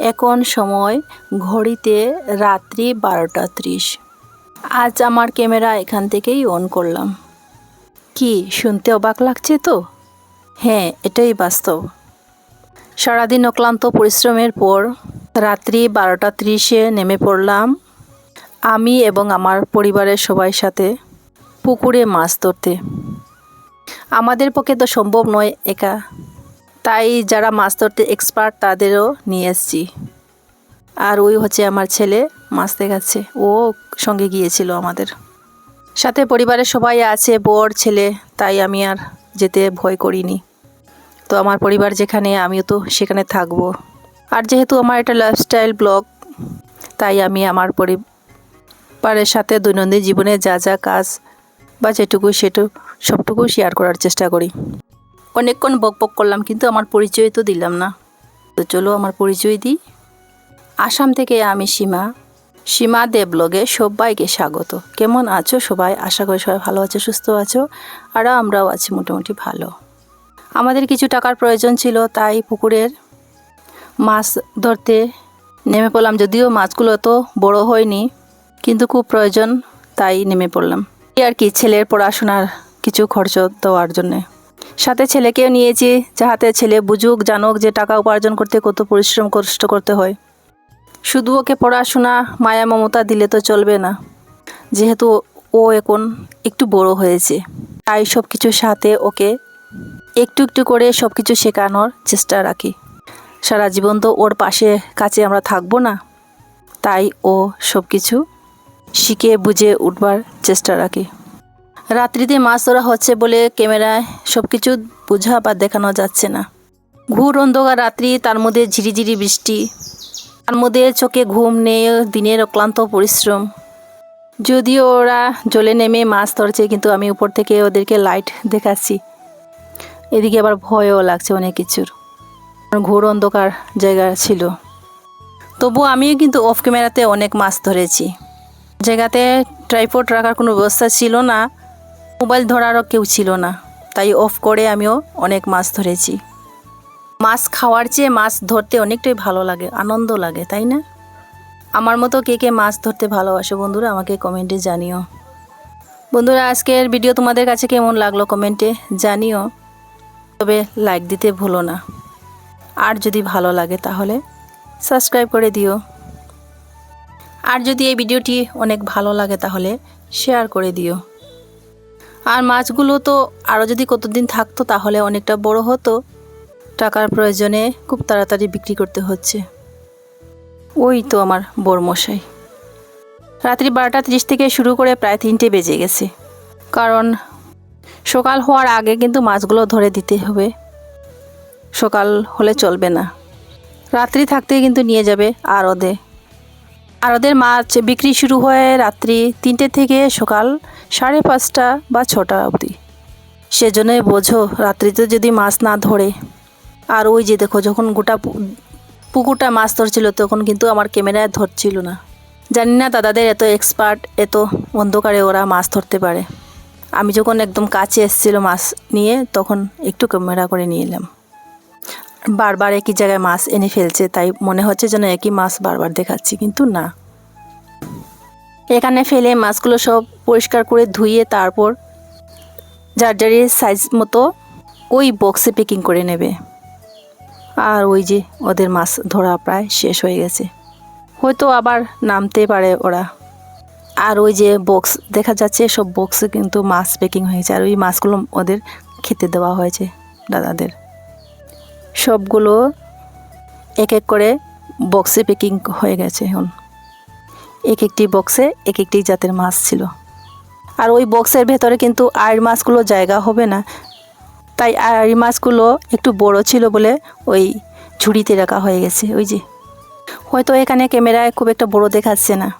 এখন সময় ঘড়িতে রাত্রি বারোটা ত্রিশ। আজ আমার ক্যামেরা এখান থেকেই অন করলাম। কি, শুনতে অবাক লাগছে তো? হ্যাঁ এটাই বাস্তব। সারাদিন অক্লান্ত পরিশ্রমের পর রাত্রি বারোটা ত্রিশে নেমে পড়লাম আমি এবং আমার পরিবারের সবাই সাথে পুকুরে মাছ ধরতে। আমাদের পক্ষে তো সম্ভব নয় একা। তাই যারা মাছ ধরতে এক্সপার্ট তাদেরও নিয়ে এসছি। আর ওই হচ্ছে আমার ছেলে মাছ দেখাচ্ছে। ও সঙ্গে গিয়েছিল আমাদের। সাথে পরিবারের সবাই আছে, বর, ছেলে, তাই আমি আর যেতে ভয় করিনি। তো আমার পরিবার যেখানে, আমিও তো সেখানে থাকব। আর যেহেতু আমার এটা লাইফস্টাইল ব্লগ তাই আমি আমার পরিবারের সাথে দৈনন্দিন জীবনে যা যা কাজ বা যেটুকু সেটু, সবটুকু শেয়ার করার চেষ্টা করি। অনেকক্ষণ বক বক করলাম, কিন্তু আমার পরিচয় তো দিলাম না। তো চলো আমার পরিচয় দিই। আসাম থেকে আমি সীমা। সীমা দেবলগে সবাইকে স্বাগত। কেমন আছো সবাই? আশা করি সবাই ভালো আছো, সুস্থ আছো, আর আমরাও আছি মোটামুটি ভালো। আমাদের কিছু টাকার প্রয়োজন ছিল, তাই পুকুরের মাছ ধরতে নেমে পড়লাম। যদিও মাছগুলো তো বড় হয়নি, কিন্তু খুব প্রয়োজন, তাই নেমে পড়লাম। আর কি, ছেলের পড়াশোনার কিছু খরচ দেওয়ার জন্যে। সাথে ছেলেকেও নিয়েছি, যাহাতে ছেলে বুঝুক, জানুক যে টাকা উপার্জন করতে কত পরিশ্রম, কষ্ট করতে হয়। শুধু ওকে পড়াশোনা, মায়া, মমতা দিলে তো চলবে না। যেহেতু ও এখন একটু বড় হয়েছে। তাই সব কিছুর সাথে ওকে একটু একটু করে সব কিছু শেখানোর চেষ্টা রাখি। সারা জীবন তো ওর পাশে, কাছে আমরা থাকব না। তাই ও সব কিছু শিখে, বুঝে উঠবার চেষ্টা রাখি। রাত্রিতে মাছ ধরা হচ্ছে বলে ক্যামেরায় সব কিছু বোঝা বা দেখানো যাচ্ছে না। ঘুর অন্ধকার রাত্রি, তার মধ্যে ঝিরিঝিরি বৃষ্টি। তার মধ্যে চোখে ঘুম নেই, দিনের অক্লান্ত পরিশ্রম। যদিও ওরা জলে নেমে মাছ ধরছে, কিন্তু আমি উপর থেকে ওদেরকে লাইট দেখাচ্ছি। এদিকে আবার ভয়ও লাগছে অনেক কিছুর। ঘোর অন্ধকার জায়গা ছিল। তবু আমিও কিন্তু অফ ক্যামেরাতে অনেক মাছ ধরেছি। জায়গাতে ট্রাইপোর্ট রাখার কোনো ব্যবস্থা ছিল না। মোবাইল ধরারও কেউ ছিল না। তাই অফ করে আমিও অনেক মাছ ধরেছি। মাছ খাওয়ার চেয়ে মাছ ধরতে অনেকটাই ভালো লাগে, আনন্দ লাগে, তাই না? আমার মতো কে কে মাছ ধরতে ভালোবাসো বন্ধুরা, আমাকে কমেন্টে জানিও। বন্ধুরা, আজকের ভিডিও তোমাদের কাছে কেমন লাগল কমেন্টে জানিও। তবে লাইক দিতে ভুলো না। আর যদি ভালো লাগে তাহলে সাবস্ক্রাইব করে দিও। আর যদি এই ভিডিওটি অনেক ভালো লাগে তাহলে শেয়ার করে দিও। আর মাছগুলো তো আরও যদি কতদিন থাকতো তাহলে অনেকটা বড় হতো। টাকার প্রয়োজনে খুব তাড়াতাড়ি বিক্রি করতে হচ্ছে। ওই তো আমার বড়মশাই রাত্রি বারোটা ত্রিশ থেকে শুরু করে প্রায় তিনটে বেজে গেছে। কারণ সকাল হওয়ার আগে কিন্তু মাছগুলো ধরে দিতে হবে। সকাল হলে চলবে না। রাত্রি থাকতে কিন্তু নিয়ে যাবে আর ওদের। আর ওদের মাছ বিক্রি শুরু হয় রাত্রি তিনটে থেকে সকাল সাড়ে পাঁচটা বা ছটা অবধি। সেজন্যই বোঝো, রাত্রিতে যদি মাছ না ধরে। আর ওই যে দেখো, যখন গোটা পুকুরটা মাছ ধরছিল, তখন কিন্তু আমার ক্যামেরায় ধরছিল না। জানি না দাদাদের এত এক্সপার্ট এত অন্ধকারে ওরা মাছ ধরতে পারে। আমি যখন একদম কাছে এসেছিল মাছ নিয়ে, তখন একটু ক্যামেরা করে নিয়ে এলাম। বারবার একই জায়গায় মাছ এনে ফেলছে, তাই মনে হচ্ছে যেন একই মাছ বারবার দেখাচ্ছি, কিন্তু না। এখানে ফেলে মাছগুলো সব পরিষ্কার করে ধুইয়ে তারপর যার যারের সাইজ মতো ওই বক্সে প্যাকিং করে নেবে। আর ওই যে ওদের মাছ ধরা প্রায় শেষ হয়ে গেছে। হয়তো আবার নামতে পারে ওরা। আর ওই যে বক্স দেখা যাচ্ছে, সব বক্সে কিন্তু মাছ প্যাকিং হয়েছে আর ওই মাছগুলো ওদের খেতে দেওয়া হয়েছে দাদাদের। সবগুলো এক এক করে বক্সে প্যাকিং হয়ে গেছে এখন। এক একটি বক্সে এক একটি জাতের মাছ ছিল। আর ওই বক্সের ভেতরে কিন্তু আয়ের মাছগুলো জায়গা হবে না। তাই আয়ের মাছগুলো একটু বড় ছিল বলে ওই ঝুড়িতে রাখা হয়ে গেছে। ওই যে, হয়তো এখানে ক্যামেরায় খুব একটা বড় দেখাচ্ছে না।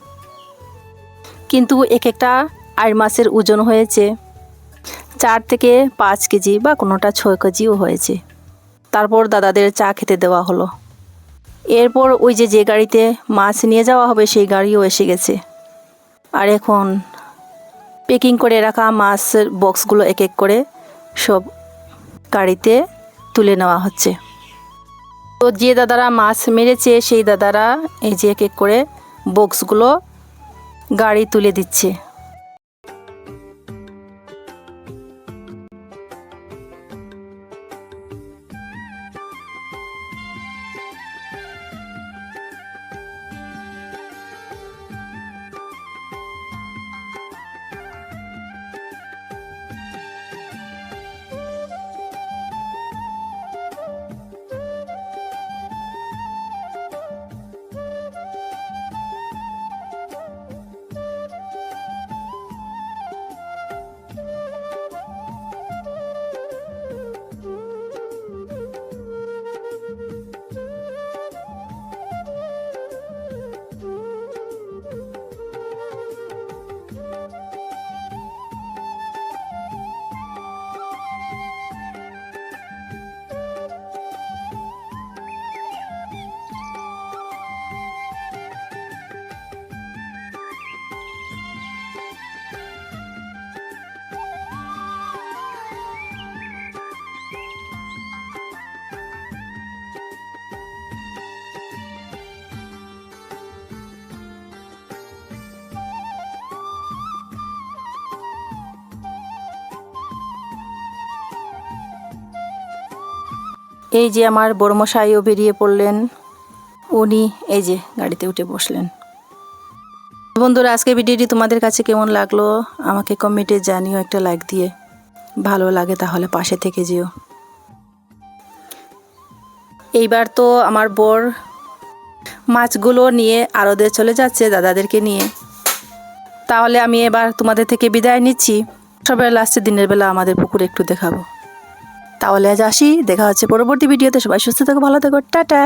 কিন্তু এক একটা আয়ের মাছের ওজন হয়েছে চার থেকে পাঁচ কেজি বা কোনোটা ছয় কেজিও হয়েছে। তারপর দাদাদের চা খেতে দেওয়া হলো। এরপর ওই যে যে গাড়িতে মাছ নিয়ে যাওয়া হবে, সেই গাড়িও এসে গেছে। আর এখন প্যাকিং করে রাখা মাছের বক্সগুলো এক এক করে সব গাড়িতে তুলে নেওয়া হচ্ছে। তো যে দাদারা মাছ মেরেছে, সেই দাদারা এই যে এক এক করে বক্সগুলো গাড়ি তুলে দিচ্ছে। এই যে আমার বড়মশাইও বেরিয়ে পড়লেন। উনি এই যে গাড়িতে উঠে বসলেন। বন্ধুরা আজকে ভিডিওটি তোমাদের কাছে কেমন লাগল? আমাকে কমেন্টে জানিও, একটা লাইক দিয়ে। ভালো লাগে তাহলে পাশে থেকে যেও। এইবার তো আমার বর মাছগুলো নিয়ে আরদে চলে যাচ্ছে দাদাদেরকে নিয়ে। তাহলে আমি এবার তোমাদের থেকে বিদায় নিচ্ছি। সবাই লাস্টের দিনের বেলা আমাদের পুকুরে একটু দেখাবো। তাহলে আজ আসি দেখা হচ্ছে পরবর্তী ভিডিওতে। সবাই সুস্থ থাকো ভালো থাকো টাটা।